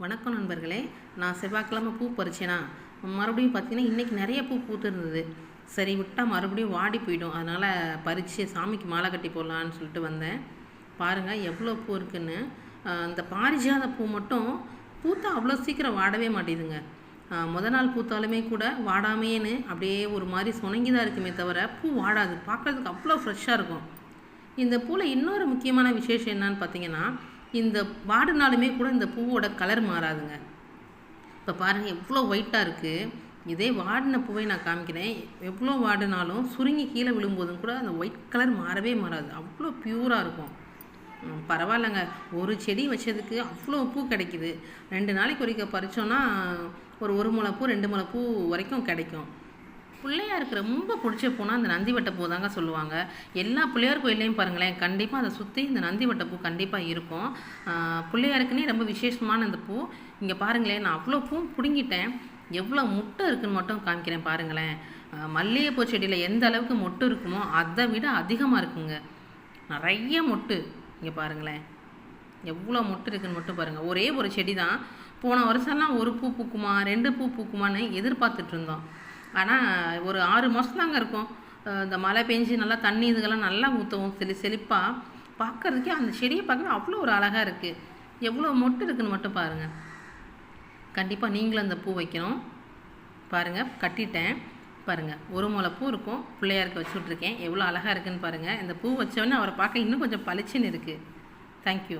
வணக்கம் நண்பர்களே நான் செவ்வாய்க்கிழமை பூ பறிச்சேனா? மறுபடியும் பார்த்தீங்கன்னா இன்றைக்கி நிறைய பூ பூத்துருந்தது. சரி விட்டால் மறுபடியும் வாடி போயிடும். அதனால் பறித்து சாமிக்கு மாலை கட்டி போடலான்னு சொல்லிட்டு வந்தேன். பாருங்கள் எவ்வளோ பூ இருக்குன்னு. அந்த இந்த பாரிஜாத பூ மட்டும் பூத்தா அவ்வளோ சீக்கிரம் வாடவே மாட்டேதுங்க. முத நாள் பூத்தாலுமே கூட வாடாமேன்னு அப்படியே ஒரு மாதிரி சுணங்கி தான் இருக்குமே தவிர பூ வாடாது. பார்க்குறதுக்கு அவ்வளோ ஃப்ரெஷ்ஷாக இருக்கும். இந்த பூவில் இன்னொரு முக்கியமான விசேஷம் என்னன்னு பார்த்தீங்கன்னா இந்த வாடினாலுமே கூட இந்த பூவோட கலர் மாறாதுங்க. இப்போ பாருங்கள் எவ்வளோ ஒயிட்டாக இருக்குது இதே வாடின பூவை நான் காமிக்கிறேன். எவ்வளோ வாடினாலும் சுருங்கி கீழே விழும்போதும் கூட அந்த ஒயிட் கலர் மாறவே மாறாது. அவ்வளோ பியூராக இருக்கும். பரவாயில்லைங்க. ஒரு செடி வச்சதுக்கு அவ்வளோ பூ கிடைக்குது. ரெண்டு நாளைக்கு ஒருக்க பறிச்சோன்னா ஒரு ஒரு முளை பூ ரெண்டு முளை பூ வரைக்கும் கிடைக்கும். பிள்ளையாருக்கு ரொம்ப பிடிச்ச பூனா அந்த நந்தி வட்ட பூ தாங்க சொல்லுவாங்க. எல்லா பிள்ளையார் கோயிலையும் பாருங்களேன் கண்டிப்பாக அதை சுற்றி இந்த நந்தி வட்ட பூ கண்டிப்பாக இருக்கும். பிள்ளையாருக்குன்னே ரொம்ப விசேஷமான அந்த பூ. இங்கே பாருங்களேன் நான் அவ்வளோ பூ பிடுங்கிட்டேன். எவ்வளோ முட்டை இருக்குன்னு மட்டும் காமிக்கிறேன் பாருங்களேன். மல்லிகைப்பூ செடியில் எந்த அளவுக்கு மொட்டு இருக்குமோ அதை விட அதிகமாக இருக்குங்க. நிறைய மொட்டு இங்கே பாருங்களேன். எவ்வளோ மொட்டு இருக்குன்னு மட்டும் பாருங்கள் ஒரே ஒரு செடி தான் போன வருஷம்லாம் ஒரு பூ பூக்குமா ரெண்டு பூ பூக்குமான்னு எதிர்பார்த்துட்டு இருந்தோம். ஆனால் ஒரு ஆறு மாதம் தாங்க இருக்கும். இந்த மழை பெஞ்சு நல்லா தண்ணி இதுக்கெல்லாம் நல்லா ஊற்றவும் செழி செழிப்பாக பார்க்கறதுக்கே அந்த செடியை பார்க்க அவ்வளோ ஒரு அழகாக இருக்குது எவ்வளோ மொட்டு இருக்குதுன்னு மட்டும் பாருங்கள் கண்டிப்பாக நீங்களும் அந்த பூ வைக்கணும். பாருங்கள் கட்டிட்டேன். பாருங்கள் ஒரு முளை பூ இருக்கும். பிள்ளையாருக்கு வச்சு விட்ருக்கேன் எவ்வளோ அழகாக இருக்குன்னு பாருங்கள் இந்த பூ வச்சோடனே அவரை பார்க்க இன்னும் கொஞ்சம் பளிச்சுன்னு இருக்குது தேங்க்யூ